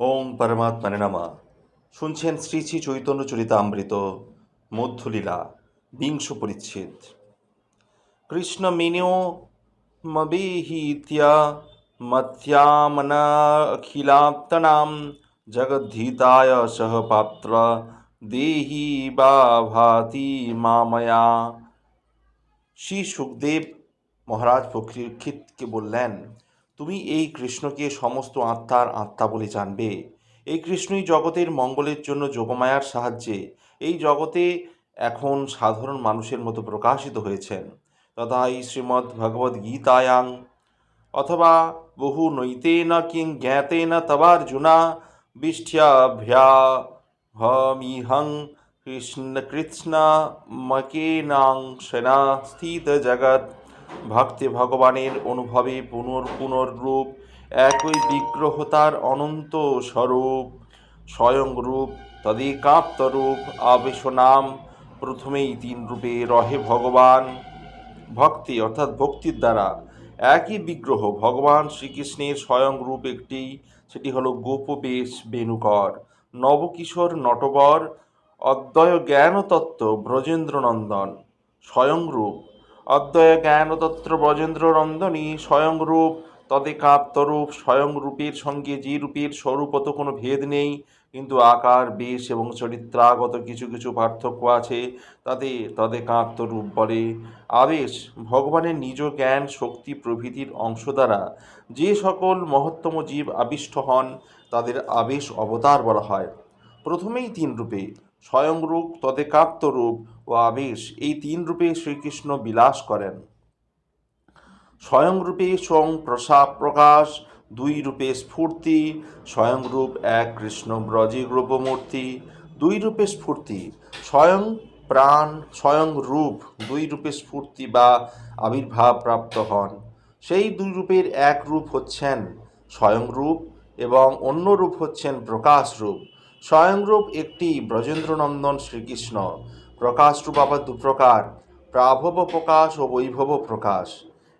ওং পরমাত্মানে নামা। শুনছেন শ্রী শ্রী চৈতন্য চরিতামৃত, মধ্যলীলা, বিংশ পরিচ্ছেদ। কৃষ্ণ মিনো মবেহিত্য মধ্যামনাখিলাপ্তনাম জগদ্ধীতায় সহ পাত্র দেহি বা ভাতি মাময়া। শ্রী সুখদেব মহারাজ পরীক্ষিতকে বললেন তুমি এই কৃষ্ণকে সমস্ত আত্মার আত্মা বলে জানবে। এই কৃষ্ণই জগতের মঙ্গলের জন্য যোগমায়ার সাহায্যে এই জগতে এখন সাধারণ মানুষের মতো প্রকাশিত হয়েছেন। তথা এই শ্রীমদ্ ভগবদ্ গীতায়াং অথবা বহু নৈতেন কিং জ্ঞাতেন তবার্জুনা বিষ্ঠ্যাভ্যা হমিহং কৃষ্ণ কৃষ্ণ মকেনাং সেনা স্থিত জগৎ। ভক্তি ভগবানের অনুভবে পুনর পুনর্রূপ, একই বিগ্রহতার অনন্ত স্বরূপ, স্বয়ং রূপ তদিকাপ্ত রূপ আবেশ নাম, প্রথমেই তিন রূপে রহে ভগবান। ভক্তি অর্থাৎ ভক্তির দ্বারা একই বিগ্রহ ভগবান শ্রীকৃষ্ণের স্বয়ং রূপ একটি, সেটি হলো গোপবেশ বেণুকর, নবকিশোর নটবর অদ্বয় জ্ঞানতত্ত্ব ব্রজেন্দ্রনন্দন, স্বয়ং রূপ অদ্বয় জ্ঞানতত্ত্ব ব্রজেন্দ্রনন্দনী স্বয়ং রূপ তদেকাত্মরূপ স্বয়ং রূপের সঙ্গে যে রূপের স্বরূপত কোনো ভেদ নেই, কিন্তু আকার, বেশ এবং চরিত্রাগত কিছু কিছু পার্থক্য আছে, তাতে তদেকাত্ম রূপ বলে। আবেশ, ভগবানের নিজ জ্ঞান শক্তি প্রভৃতির অংশ দ্বারা যে সকল মহত্তম জীব আবিষ্ট হন, তাদের আবেশ অবতার বলা হয়। প্রথমেই তিন রূপে স্বয়ং রূপ, তদেকাত্ম রূপ ও আবেশ, এই তিন রূপে শ্রীকৃষ্ণ বিলাস করেন। স্বয়ং রূপে স্বং প্রসাদ প্রকাশ, দুই রূপে স্ফূর্তি স্বয়ংরূপ এক কৃষ্ণ ব্রজে গ্রূপমূর্তি দুই রূপে স্ফূর্তি, স্বয়ং প্রাণ, স্বয়ং রূপ, দুই রূপে স্ফূর্তি বা আবির্ভাব প্রাপ্ত হন। সেই দুই রূপের এক রূপ হচ্ছেন স্বয়ং রূপ এবং অন্য রূপ হচ্ছেন প্রকাশ রূপ। স্বয়ংরূপ একটি ব্রজেন্দ্রনন্দন শ্রীকৃষ্ণ। প্রকাশ রূপ আবার দু প্রকার প্রাভব প্রকাশ ও বৈভব প্রকাশ।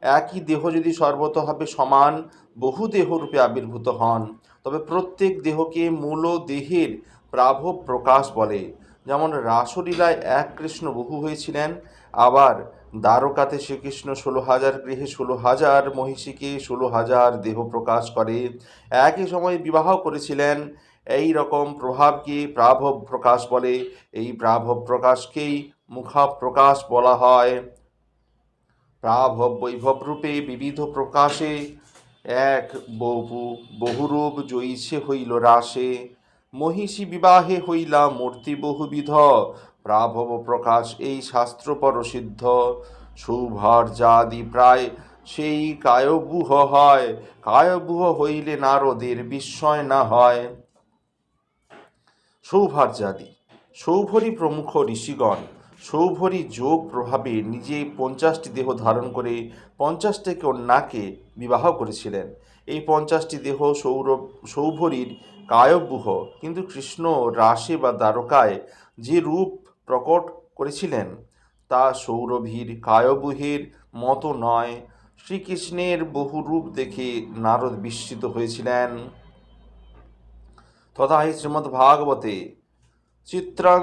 একই দেহ যদি সর্বতভাবে সমান, বহু দেহরূপে আবির্ভূত হন। তবে প্রত্যেক দেহকে মূল দেহের প্রাভব প্রকাশ বলে। যেমন রাসলীলায় এক কৃষ্ণ বহু হয়েছিলেন, আবার দ্বারকাতে শ্রীকৃষ্ণ ষোলো হাজার, গৃহে ষোলো হাজার, মহিষীকে ষোলো হাজার দেহ প্রকাশ করে। একই সময়ে বিবাহ করেছিলেন এই রকম প্রভাবকে প্রাভব প্রকাশ বলে, এই প্রাভব প্রকাশকেই মুখা প্রকাশ বলা হয়। প্রাভব বৈভব রূপে বিবিধ প্রকাশে এক বহু, বহুরূপ জয়ীছে হইল রাসে মহিষী বিবাহে হইলা মূর্তি বহুবিধ। প্রাভব প্রকাশ এই শাস্ত্র শাস্ত্রপর সিদ্ধ। সৌভার্যাদি প্রায় সেই কায়বুহ হয়। কায়বুহ হইলে নারদের বিস্ময় না হয়। সৌভার্যাদি। সৌভরি প্রমুখ ঋষিগণ সৌভরি যোগ প্রভাবে নিজে পঞ্চাশটি দেহ ধারণ করে পঞ্চাশটি কন্যাকে বিবাহ করেছিলেন। এই পঞ্চাশটি দেহ সৌরভ, সৌভরীর কায়ব্যূহ কিন্তু কৃষ্ণ রাসে বা দ্বারকায় যে রূপ প্রকট করেছিলেন, তা সৌরভীর কায়বুহের মতো নয়। শ্রীকৃষ্ণের বহু রূপ দেখে নারদ বিস্মিত হয়েছিলেন। তথা হি শ্রীমদ্ভাগবতে চিত্রং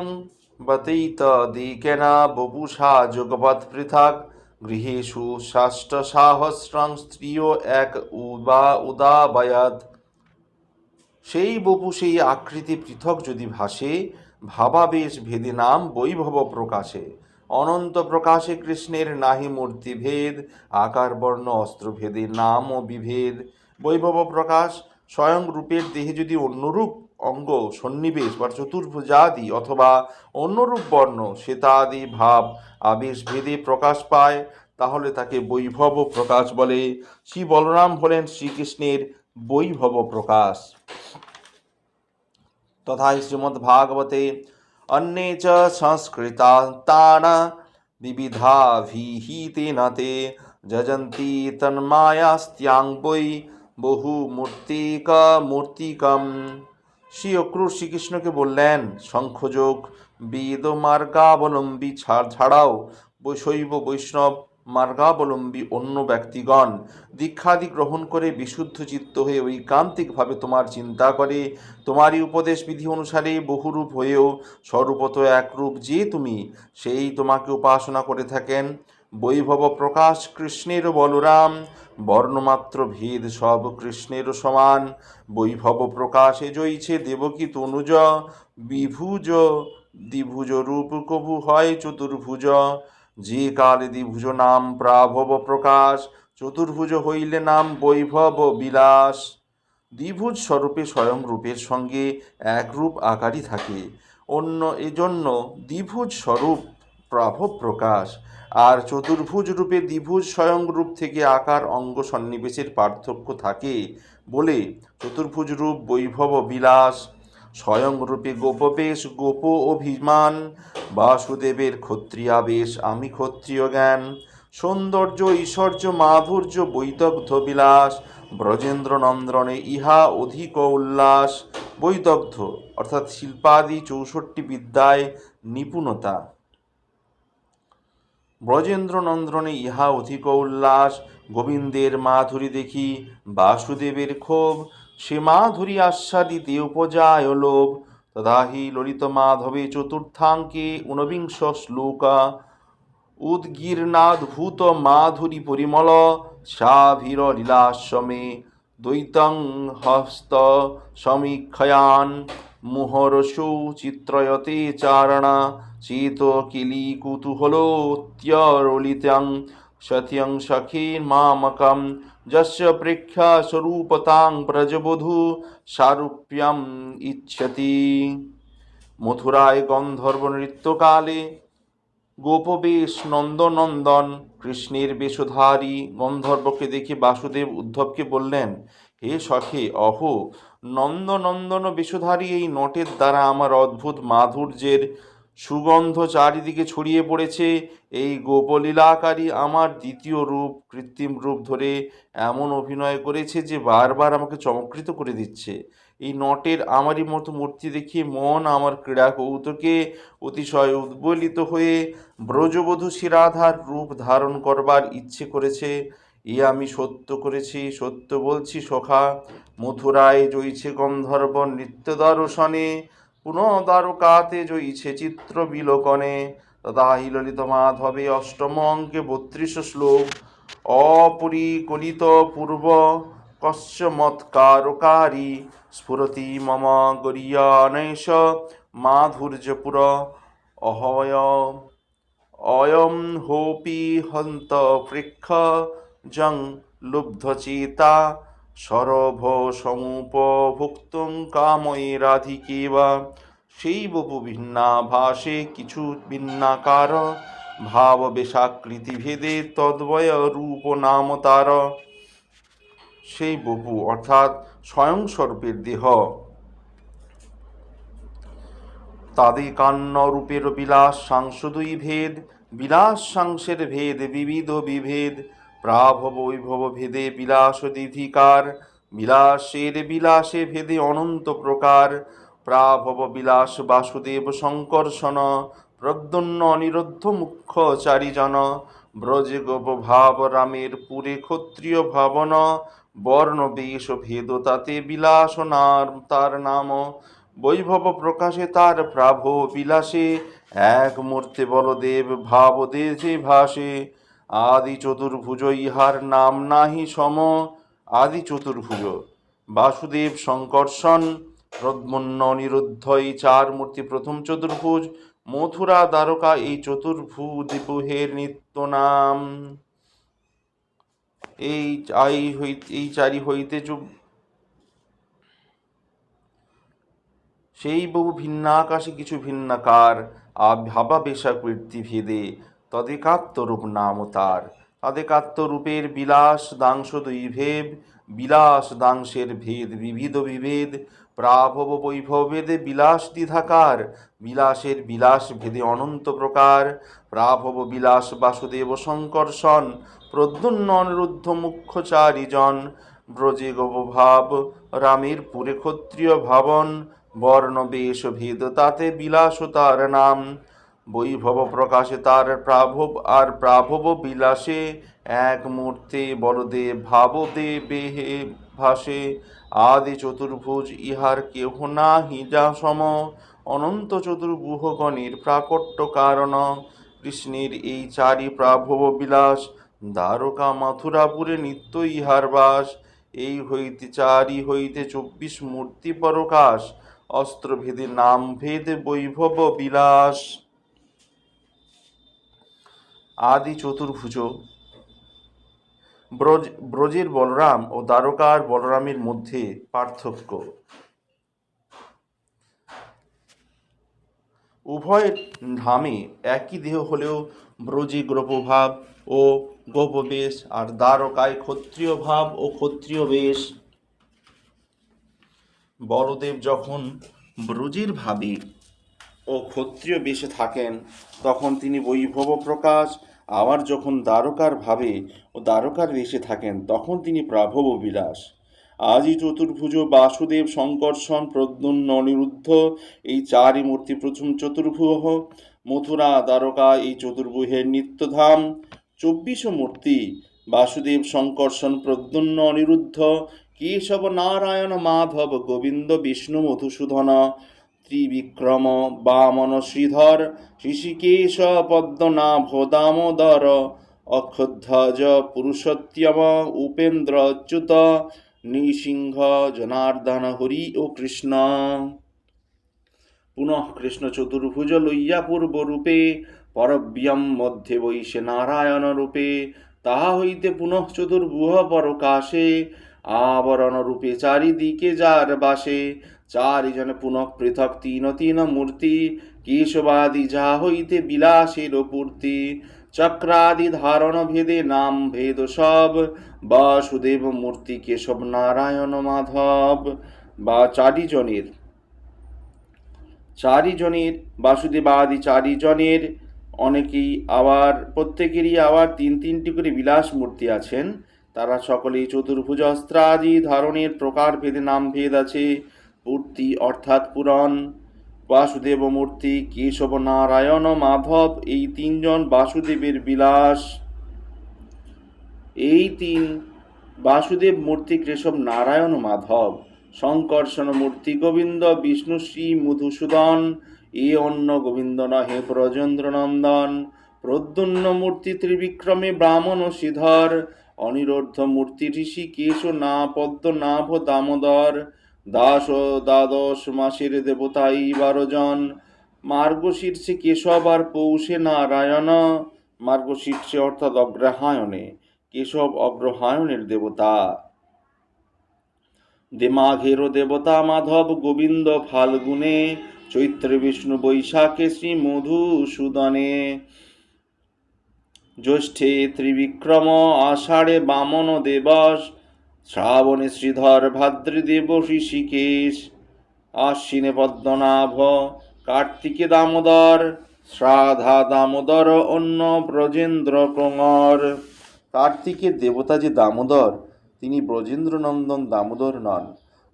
বতৈতদিকেনা বপুষা যুগপৎ পৃথক গৃহেষু ষষ্ঠসাহস্রং স্ত্রীয় এক উবা উদাবয়াত সেই বপু সেই আকৃতি পৃথক যদি ভাসে, ভাবাবেশ ভেদে নাম বৈভব প্রকাশে। অনন্ত প্রকাশে কৃষ্ণের নাহি মূর্তি ভেদ, আকার বর্ণ অস্ত্র ভেদে নাম ও বিভেদ। বৈভব প্রকাশ স্বয়ং রূপের দেহে যদি অন্যরূপ অঙ্গ, সন্নিবেশ বা চতুর্ভুজাদি অথবা অন্যরূপ বর্ণ, শ্বেতাদি ভাব, আবেশ ভেদে প্রকাশ পায়, তাহলে তাকে বৈভব প্রকাশ বলে। শ্রী বলরাম হলেন শ্রীকৃষ্ণের বৈভব প্রকাশ। তথা শ্রীমদ্ ভাগবতে অন্যে চ সংস্কৃতা তানা বিবিধাভিহিতে নতে যজন্তি তন্মায়াস্ত্যাং বৈ বহু মূর্তিকমূর্তিকম শ্রী অক্রুর শ্রীকৃষ্ণকে বললেন, শঙ্খযোগ, বেদ মার্গাবলম্বী ছাড় ছাড়াও শৈব বৈষ্ণব মার্গাবলম্বী অন্য ব্যক্তিগণ দীক্ষাদি গ্রহণ করে বিশুদ্ধ চিত্ত হয়ে ঐকান্তিকভাবে তোমার চিন্তা করে। তোমারই উপদেশ বিধি অনুসারে বহুরূপ হয়েও স্বরূপত একরূপ যে তুমি, সেই তোমাকে উপাসনা করে থাকেন। বৈভব প্রকাশ কৃষ্ণের বলরাম, বর্ণমাত্র ভেদ সব কৃষ্ণের সমান। বৈভব প্রকাশে জয়ছে দেবকী তনুজ, বিভুজ, দ্বিভুজ রূপ কভু হয় চতুর্ভুজ। যে কাল দ্বিভুজ নাম প্রাভব প্রকাশ, চতুর্ভুজ হইলে নাম বৈভব বিলাস। দ্বিভুজ স্বরূপে স্বয়ং রূপের সঙ্গে একরূপ আকারই থাকে। অন্য এজন্য দ্বিভুজ স্বরূপ প্রাভব প্রকাশ। আর চতুর্ভুজ রূপে দ্বিভুজ স্বয়ং রূপ থেকে আকার অঙ্গ সন্নিবেশের পার্থক্য থাকে বলে চতুর্ভুজ রূপ বৈভব বিলাস, স্বয়ং রূপে গোপবেশ, গোপ অভিমান, বাসুদেবের ক্ষত্রিয়াবেশ, আমি ক্ষত্রিয় জ্ঞান, সৌন্দর্য, ঐশ্বর্য, মাধুর্য, বৈদগ্ধ বিলাস, ব্রজেন্দ্র নন্দনে ইহা অধিক উল্লাস, বৈদগ্ধ অর্থাৎ শিল্পাদি চৌষট্টি বিদ্যায় নিপুণতা। ব্রজেন্দ্র নন্দনে ইহা অধিক উল্লাস, গোবিন্দের মাধুরী দেখি, বাসুদেবের ক্ষোভ, সে মাধুরী আস্বাদিতে উপজায় লোভ। তদাহি ললিত মাধবে চতুর্থাঙ্কে ঊনবিংশ শ্লোকা। উদ্গীর্ণাদ্ভূত মাধুরী পরিমল, সাভীর লীলাসমে দ্বৈতং হস্ত সমীক্ষয়ান। মুহরসৌ চিত্রয়তে চারণা। চেত কিলি কুতূহলোত্যরলিতং সত্যং সখীন মামকম যস্য প্রেক্ষা স্বরূপতাং ব্রজবধূ সারূপ্যম ইচ্ছতি মথুরায় গন্ধর্ব নৃত্যকালে গোপবেশ নন্দনন্দন কৃষ্ণের বেশধারী গন্ধর্বকে দেখে বাসুদেব উদ্ধবকে বললেন, হে সখে, অহো, নন্দনন্দন বেশধারী এই নটের দ্বারা আমার অদ্ভুত মাধুর্যের সুগন্ধ চারিদিকে ছড়িয়ে পড়েছে। এই গোপলীলাকারী আমার দ্বিতীয় রূপ, কৃত্রিম রূপ ধরে এমন অভিনয় করেছে যে বারবার আমাকে চমৎকৃত করে দিচ্ছে। এই নটের আমারই মতো মূর্তি দেখিয়ে মন আমার ক্রীড়া কৌতুকে অতিশয় উদ্বলিত হয়ে ব্রজবধূ শ্রীরাধার রূপ ধারণ করবার ইচ্ছে করেছে। এ আমি সত্য করেছি, সত্য বলছি সখা। মথুরায় জইছে গন্ধর্ব নৃত্য দর্শনে পুনঃদ্বারকাতে জইছে চিত্র বিলোকনে তদাহি ললিত মাধবে অষ্টম অঙ্কে বত্রিশ শ্লোক। অপরিকলিত পূর্ব কশ্চমৎকারকারী স্ফুরতি মম গরীয়ানৈষ মাধুর্যপুর। অয়ম হোপি হন্ত পৃক্ষ, জং লুব্ধচেতা সরভ সমুপভুক্তুং কাময়ে রাধিকে বা সেই বপু ভিন্নাভাসে কিছু ভিন্নাকার ভাব বেশাকৃতি ভেদে তদ্বয় রূপ নাম তার। সেই বপু অর্থাৎ স্বয়ং স্বরূপের দেহ। তাদের কান্ন রূপের বিলাস সাংস দুই ভেদ, বিলাস সাংসের ভেদ বিবিধ বিভেদ। প্রাভব বৈভব ভেদে বিলাস দিধিকার, বিলাসের বিলাসে ভেদে অনন্ত প্রকার। প্রাভব বিলাস বাসুদেব শঙ্কর্ষণ প্রদ্যন্ন অনিরুদ্ধ মুখ্য চারিজন ব্রজে গোপ ভাব রামের পুরে ক্ষত্রিয় ভাবন, বর্ণ বেশ ভেদ তাতে বিলাস নার তার নাম। বৈভব প্রকাশে তার প্রাভ বিলাসে, এক মূর্তি বলদেব ভাব দেশে ভাসে। আদি চতুর্ভুজ ইহার নাম নাহি সম। আদি চতুর্ভুজ, বাসুদেব শঙ্কর্ষণ প্রদ্মন্য নিরুদ্ধ এই চার মূর্তি প্রথম চতুর্ভুজ, মথুরা দ্বারকা এই চতুর্ভুজ নিত্য নাম। এই আই হই, এই চারি হইতে সেই বহু ভিন্নাকাশে কিছু ভিন্নাকার ভাবাবেশা কীর্তি ভেদে তদেকাত্মরূপ নাম তার। তদেকাত্মরূপের বিলাস দাংশ দুই ভেদ বিলাস দাংশের ভেদ বিবিধ বিভেদ, প্রাভব বৈভব ভেদে বিলাস দ্বিধাকার, বিলাসের বিলাস ভেদে অনন্ত প্রকার, প্রাভব বিলাস বাসুদেব শঙ্কর্ষণ প্রদ্যুন্ন অনিরুদ্ধ মুখ্য চারিজন ব্রজে গোপভাব রামের পুরে ক্ষত্রিয় ভাবন, বর্ণ বেশ ভেদ তাতে বিলাস তার নাম। বৈভব প্রকাশে তার প্রাভব আর প্রাভব বিলাসে এক মূর্তে বলদেব ভাবদেবে হে ভাসে। আদি চতুর্ভুজ ইহার কেহ নাহি যা সম। অনন্ত চতুর্ভুহগণের প্রাকট্য কারণ। কৃষ্ণের এই চারি প্রাভব বিলাস দ্বারকা মথুরাপুরে নিত্য ইহার বাস। এই হইতে চারি হইতে চব্বিশ মূর্তি পরকাশ। অস্ত্রভেদে নাম ভেদ বৈভব বিলাস আদি চতুর্ভুজ। ব্রজ, ব্রজের বলরাম ও দ্বারকার বলরামের মধ্যে পার্থক্য। উভয় ধামে একই দেহ হলেও ব্রজে গ্রপভাব ও গোপবেশ আর দ্বারকায় ক্ষত্রিয় ভাব ও ক্ষত্রিয় বেশ। বলদেব যখন ব্রজের ভাবে ও ক্ষত্রিয় বেশে থাকেন, তখন তিনি বৈভব প্রকাশ আবার যখন দ্বারকার ভাবে ও দ্বারকার বেশে থাকেন, তখন তিনি প্রাভব বিলাস। আজই চতুর্ভুজ বাসুদেব শঙ্কর্ষণ প্রদ্যুন্ন অনিরুদ্ধ এই চারি মূর্তি প্রথম চতুর্ভুহ, মথুরা দ্বারকা এই চতুর্ভুহের নিত্যধাম। চব্বিশ মূর্তি, বাসুদেব শঙ্কর্ষণ প্রদ্যুন্ন অনিরুদ্ধ কেশব নারায়ণ মাধব গোবিন্দ বিষ্ণু মধুসূদন ত্রিবিক্রম, বামন শ্রীধর, ঋষিকেশ, পদ্মনাভ, দামোদর, অক্ষধ্বজ, পুরুষোত্তম, উপেন্দ্র অচ্যুত নৃসিংহ, জনার্দন, হরি ও কৃষ্ণ। পুনঃ কৃষ্ণ চতুর্ভুজ লইয়া পূর্বরূপে পরব্যম মধ্যে বৈশে নারায়ণ রূপে, তাহা হইতে পুনঃ চতুর্ভুহ পরকাশে, আবরণ রূপে চারিদিকে যার বাসে চারিজন পুনঃ পৃথক তিন তিন মূর্তি, কেশবাদি যা হইতে বিলাসের পূর্তি, চক্রাদি ধারণ ভেদে নাম ভেদ সব, বাসুদেব মূর্তি কেশব নারায়ণ মাধব। বা চারিজনের চারিজনের, বাসুদেবাদি চারিজনের, অনেকেই আবার, প্রত্যেকেরই আবার তিন তিনটি করে বিলাস মূর্তি আছেন। তারা সকলেই চতুর্ভুজ অস্ত্রাদি ধারণের প্রকার ভেদে নাম ভেদ আছে। পূর্তি অর্থাৎ পুরাণ। বাসুদেব মূর্তি কেশব নারায়ণ মাধব, এই তিনজন বাসুদেবের বিলাস। এই তিন বাসুদেব মূর্তি কেশব নারায়ণ, মাধব শঙ্কর্ষণ মূর্তি গোবিন্দ বিষ্ণুশ্রী মধুসূদন, এ অন্য গোবিন্দ নহে, ব্রজেন্দ্র নন্দন। প্রদ্যুন্ন মূর্তি ত্রিবিক্রমে ব্রাহ্মণ ও শ্রীধর অনিরুদ্ধ মূর্তি ঋষি কেশ না পদ্মনাভ দামোদর দাস ও দ্বাদশ মাসের দেবতা এই বারো জন মার্গশীর্ষে কেশব আর পৌষে নারায়ণ। মার্গশীর্ষে অর্থাৎ অগ্রহায়ণে, কেশব অগ্রহায়ণের দেবতা। দেমাঘেরও দেবতা মাধব গোবিন্দ ফাল্গুনে, চৈত্র বিষ্ণু বৈশাখে শ্রী মধুসূদনে। জ্যৈষ্ঠে ত্রিবিক্রম, আষাঢ়ে বামন দেবস শ্রাবণে শ্রীধর ভাদ্রদেব ঋষিকেশ, আশ্বিনে পদ্মনাভ, কার্তিকে দামোদর শ্রাধা দামোদর, অন্য ব্রজেন্দ্র ক্রমর কার্তিকের দেবতা যে দামোদর, তিনি ব্রজেন্দ্রনন্দন দামোদর নন।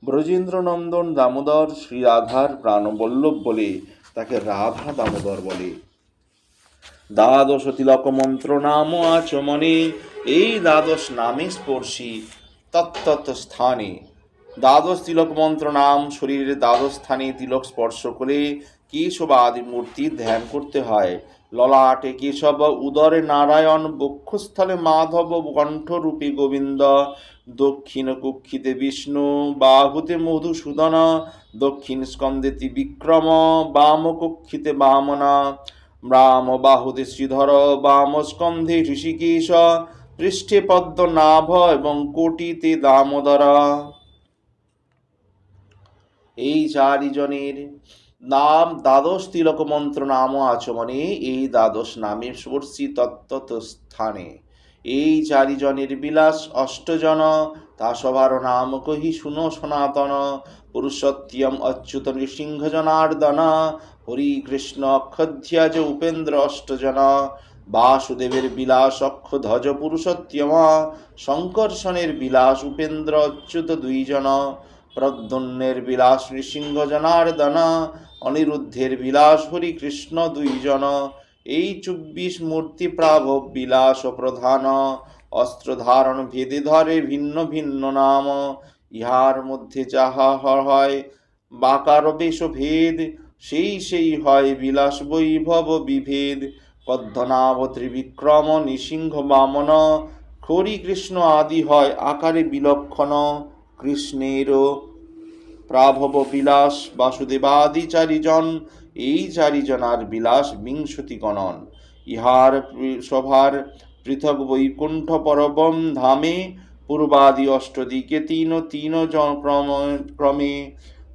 ব্রজেন্দ্রনন্দন দামোদর শ্রী রাধার প্রাণবল্লভ বলে তাকে রাধা দামোদর বলে। দ্বাদশ তিলক মন্ত্র নাম আচমনে এই দ্বাদশ নামে স্পর্শী। তত্তত স্থানে দ্বাদশ তিলক মন্ত্র নাম শরীরের দ্বাদশ স্থানে তিলক স্পর্শ করে কেশব আদি মূর্তি ধ্যান করতে হয়। ললাটে কেশব, উদরে নারায়ণ, বক্ষস্থলে মাধব কণ্ঠরূপী গোবিন্দ, দক্ষিণ কুক্ষিতে বিষ্ণু, বাহুতে মধুসূদন, দক্ষিণ স্কন্দে ত্রিবিক্রম, বাম কক্ষিতে বামনা রাম বাহুতে শ্রীধর, বাম স্কন্ধে ঋষিকেশ পৃষ্ঠে পদ্মনাভ এবং কোটিতে দামোদর। এই চারিজনের নাম দ্বাদশ তিলক মন্ত্র নাম আচমনে এই দ্বাদশ নামের স্পর্শী তত্ত্বত স্থানে। এই চারিজনের বিলাস অষ্টজন, তা সবার নাম কহি শুনো সনাতন। পুরুষোত্তম অচ্যুত নৃসিংহ জনার্দন হরি কৃষ্ণ অক্ষধ্যাজ উপেন্দ্র অষ্টজন। বাসুদেবের বিলাস অক্ষধ্বজ পুরুষোত্তম শঙ্কর্ষণের বিলাস উপেন্দ্র অচ্যুত দুইজন প্রদ্যুন্নের বিলাস নৃসিংহ জনার্দন, অনিরুদ্ধের বিলাস হরি কৃষ্ণ দুইজন। এই চব্বিশ মূর্তি প্রাভব বিলাস প্রধান, অস্ত্র ধারণ ভেদে ধরে ভিন্ন ভিন্ন নাম। ইহার মধ্যে যাহা হয়, বাকার বেশ ভেদ সেই সেই হয় বিলাস বৈভব বিভেদ। পদ্মনাভ ত্রিবিক্রম নৃসিংহ বামন খরি কৃষ্ণ আদি হয় আকারে বিলক্ষণ কৃষ্ণের প্রাভব বিলাস বাসুদেবাদি চারিজন এই চারিজনার বিলাস বিংশতি গণন। ইহার সভার পৃথক বৈকুণ্ঠ পরবম ধামে, পূর্বাদি অষ্টদিকে তিন তিন ক্রম-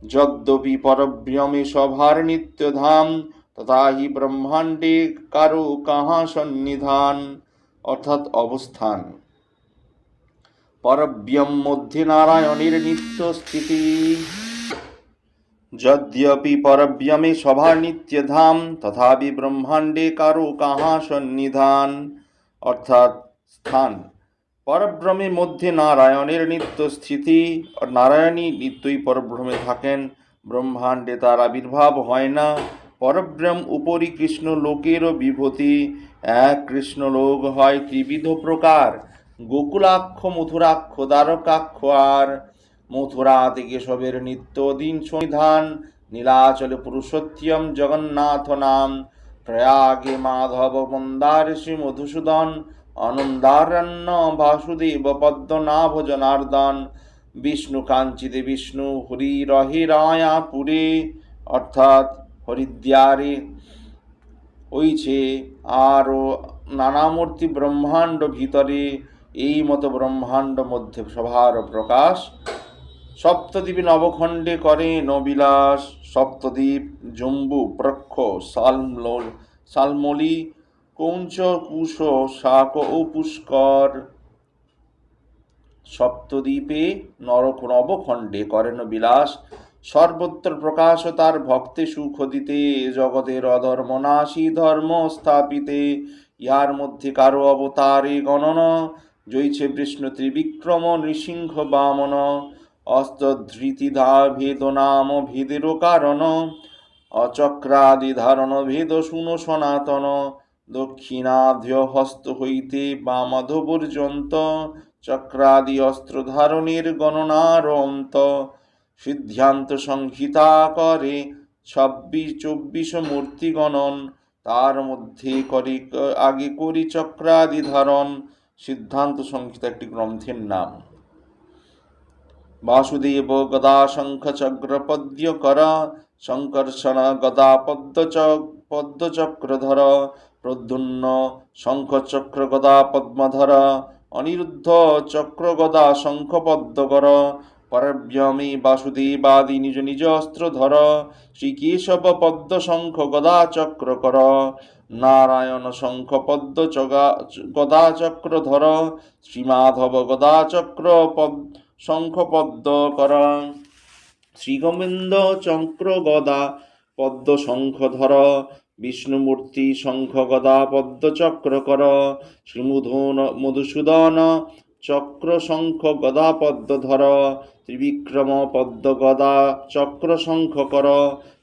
যদ্যপি পরব্রমে সভার নিত্যধাম তথা হি ব্রহ্মাণ্ডে কারও কাহা সন্নিধান, অর্থাৎ অবস্থান। পরব্যম মধ্যে নারায়ণের নিত্য স্থিতি। যদ্যপি পরব্যমে সভা নিত্যধাম, তথাপি ব্রহ্মাণ্ডে কারও কাহা সন্নিধান, অর্থাৎ স্থান। পরব্রহ্মের মধ্যে নারায়ণের নিত্য স্থিতি, নারায়ণই নিত্যই পরব্রহ্মে থাকেন, ব্রহ্মাণ্ডে তার আবির্ভাব হয় না পরব্রহ্ম উপরি কৃষ্ণ লোকেরও বিভূতি। এক কৃষ্ণ লোক হয় ত্রিবিধ প্রকার। গোকুলাক্ষ, মথুরাক্ষ, দ্বারকাক্ষ আর। মথুরা থেকে সবের নিত্য দিন সন্ধান। নীলাচলে পুরুষোত্তম জগন্নাথ নাম প্রয়াগে মাধব মন্দার শ্রী মধুসূদন। অনন্দারণ্য বাসুদেব পদ্মনাভ জনার্দন। বিষ্ণু কাঞ্চিতে বিষ্ণু হরি রহে রায়াপুরে অর্থাৎ হরিদ্বারে। ওইছে আরও নানামূর্তি ব্রহ্মাণ্ড ভিতরে, এই মতো ব্রহ্মাণ্ড মধ্যে সভার প্রকাশ। সপ্তদ্বীপে নবখণ্ডে করে নবিলাস সপ্তদ্বীপ, জম্বু, প্রক্ষ, সালমল, সালমলি, কৌঞ্চ, কুশ, শাক ও পুষ্কর। সপ্তদ্বীপে নরক নবখণ্ডে করেন বিলাস সর্বত্র প্রকাশ তার ভক্তে সুখ দিতে জগতের অধর্ম নাশী ধর্ম স্থাপিতে। ইহার মধ্যে কারও অবতারে গণন, জয়ছে বিষ্ণু ত্রিবিক্রম নৃসিংহ বামন। অস্ত্রধৃতি ধা ভেদ নাম ভেদেরও কারণ, অচক্রাদি ধারণ ভেদ শুন সনাতন। দক্ষিণাধ্য হস্ত হইতে বামাধ পর্যন্ত, চক্রাদি অস্ত্র ধারণের গণনার অন্ত। সিদ্ধান্ত সংহিতা করে ছাব্বিশ, চব্বিশ মূর্তি গণন। তার মধ্যে করি, আগে করি চক্রাদি ধারণ। সিদ্ধান্ত সংহিতা একটি গ্রন্থের নাম। বাসুদেব গদা শঙ্খ চক্র পদ্য কর শঙ্কর্ষণ গদা পদ্ম পদ্মচক্রধর প্রদ্যুন্ন শঙ্খ চক্র গদা পদ্মধর অনিরুদ্ধ চক্র গদা শঙ্খ পদ্মকর পরব্যমে বাসুদেবাদি নিজ নিজ অস্ত্র ধর, শ্রীকেশব পদ্ম শঙ্খ গদা চক্র কর। নারায়ণ শঙ্খ পদ্ম গদা চক্র ধর, শ্রীমাধব গদা চক্র পদ, শঙ্খ পদ্ম কর। শ্রীগোবিন্দ চক্র গদা পদ্ম শঙ্খ ধর, বিষ্ণুমূর্তি শঙ্খ গদা পদ্ম চক্র কর। শ্রীমধুন, মধুসূদন চক্র শঙ্খ গদা পদ্ম ধর ত্রিবিক্রম পদ্ম গদা চক্র শঙ্খ কর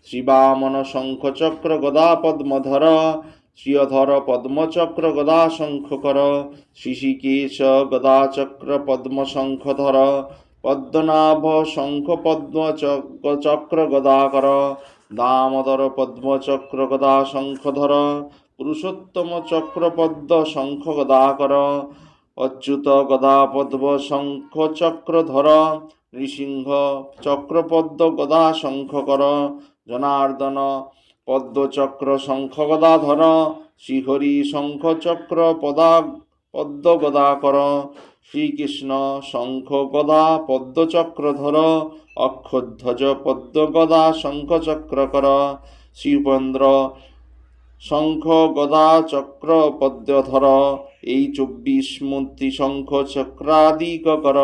শ্রীবামন শঙ্খ চক্র গদা পদ্মধর শ্রীয়ধর পদ্মচক্র গদা শঙ্খ কর শিশিকেশ গদা চক্র পদ্ম শঙ্খ ধর পদ্মনাভ শঙ্খ পদ্ম চক- চক্র গদা কর দামোদর পদ্ম চক্র গদা শঙ্খ ধর পুরুষোত্তম চক্র পদ্ম শঙ্খ গদা কর অচ্যুত গদা পদ্ম শঙ্খ চক্র ধর নৃসিংহ চক্র পদ্ম গদা শঙ্খ কর জনার্দন পদ্ম চক্র শঙ্খ গদা ধর শ্রীহরি শঙ্খ চক্র পদা পদ্ম গদা কর শ্রীকৃষ্ণ শঙ্খ গদা পদ্ম চক্র ধর অক্ষধ্বজ পদ্ম গদা শঙ্খ চক্র কর শ্রীপেন্দ্র শঙ্খ গদা চক্র পদ্মধর, এই চব্বিশ মূর্তি শঙ্খ চক্রাদিক কর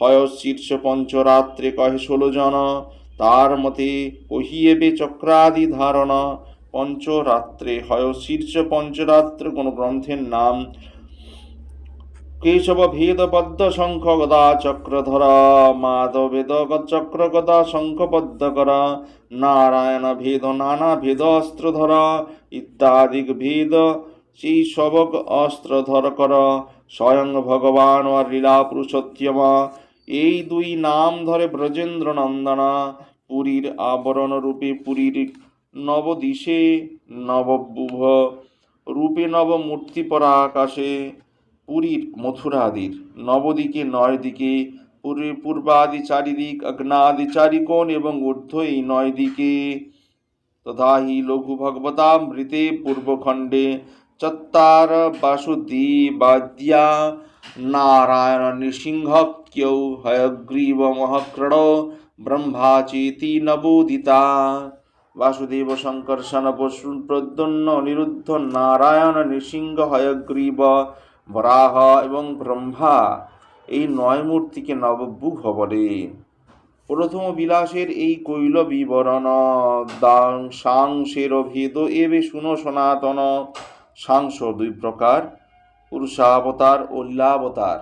হয় শীর্ষ পঞ্চরাত্রে কহে ষোলো জন তার মতে কহিয়েবে চক্রাদি ধারণ। পঞ্চরাত্রে হয় শীর্ষ পঞ্চরাত্র কোন গ্রন্থের নাম। কেশব ভেদ পদ্ম শঙ্খ গদা চক্রধর মাধব ভেদ চক্র গদা শঙ্খ পদ্ম কর নারায়ণ ভেদ নানা ভেদ অস্ত্রধর ইত্যাদি ভেদ সেই সবক অস্ত্রধর কর। স্বয়ং ভগবান লীলা পুরুষোত্তম এই দুই নাম ধরে ব্রজেন্দ্র নন্দনা পুরীর আবরণ রূপে পুরীর নবদিশে নবভুভ রূপে নব মূর্তি পরা আকাশে পুরীর মথুরাদির। নবদিকে নয় দিকে পুরীর পূর্বাদি চারিদিক, অগ্নাদি চারিকোণ এবং ঊর্ধ্ব এই নয় দিকে। তথা হি লঘু ভগবতামৃতে পূর্বখণ্ডে চত্বার বাসুদেবাদ্যা নারায়ণ নৃসিংহক্যৌ হয়গ্রীব মহক্রণ ব্রহ্মা চেতি নবোদিতা বাসুদেব সংকর্ষণ পশু প্রদ্যন্ন নিরুদ্ধ নারায়ণ নৃসিংহ হয়গ্রীব বরাহ এবং ব্রহ্মা এই নয় মূর্তিকে নবভূভ বলে প্রথম বিলাসের এই কৈল বিবরণ দাং সাংসের ভেদ এবে শুনো সনাতন। সাংস দুই প্রকার। পুরুষাবতার ও লীলাবতার।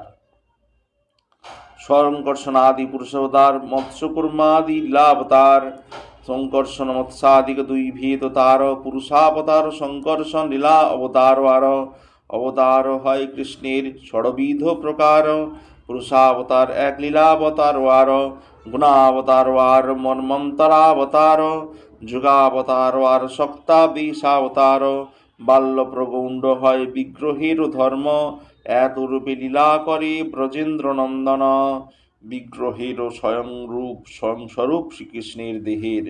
সংকর্ষণাদি পুরুষাবতার, মৎস্যকুর্মাদি লীলাবতার, সংকর্ষণ মৎস্যাদিক দুই ভেদ তার, পুরুষাবতার, সংকর্ষণ লীলা অবতার আর। অবতার হয় কৃষ্ণের ষড়বিধ প্রকার। পুরুষাবতার এক লীলাবতার আর। গুণাবতার আর, মন্মন্তরাবতার, যুগাবতার আর শক্তাবিষাবতার বাল্য প্রগৌণ্ড হয় বিগ্রহের ধর্ম। এত রূপে লীলা করে ব্রজেন্দ্র নন্দন বিগ্রহের স্বয়ং রূপ, স্বয়ং স্বরূপ শ্রীকৃষ্ণের দেহের।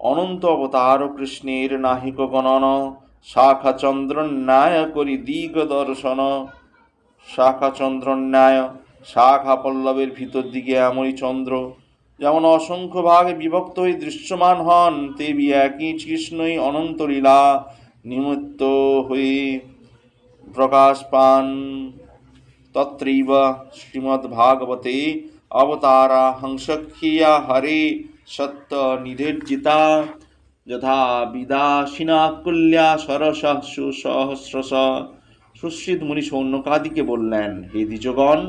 অনন্ত অবতার কৃষ্ণের নাহিক গণন। শাখা চন্দ্র ন্যায় করি দিগ দর্শন। শাখা চন্দ্র ন্যায় শাখা পল্লবের ভিতর দিকে এমনই চন্দ্র। যেমন অসংখ্য ভাগে বিভক্ত হয়ে দৃশ্যমান হন তেবি একই কৃষ্ণই অনন্ত লীলা নিমিত্ত হয়ে প্রকাশ পান। তত্রৈব শ্রীমদ্ভাগবতে অবতারা হংসখ্যা হরে সত্য নিধের্জিতা যথা বিদাসিনা কুল্যা সরস সুসহস্রশ সুশ্রিত মুনি সৌন্যকাদিকে বললেন, হে দ্বিজগণ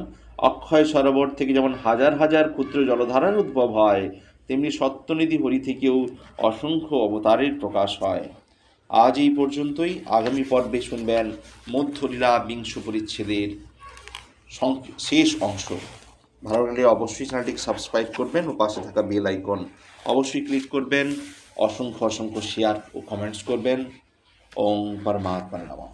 অক্ষয় সরোবর থেকে যেমন হাজার হাজার ক্ষুদ্র জলধারার উদ্ভব হয়, তেমনি সত্যনিধি হরি থেকেও অসংখ্য অবতারের প্রকাশ হয়। আজ এই পর্যন্তই। আগামী পর্বে শুনবেন মধ্যলীলা বিংশ পরিচ্ছেদের শেষ অংশ। ভালো লাগলে অবশ্যই চ্যানেলটিকে সাবস্ক্রাইব করবেন ও পাশে থাকা বেল আইকন অবশ্যই ক্লিক করবেন। অসংখ্য অসংখ্য শেয়ার ও কমেন্টস করবেন। ওং পরমাত্মা নমঃ।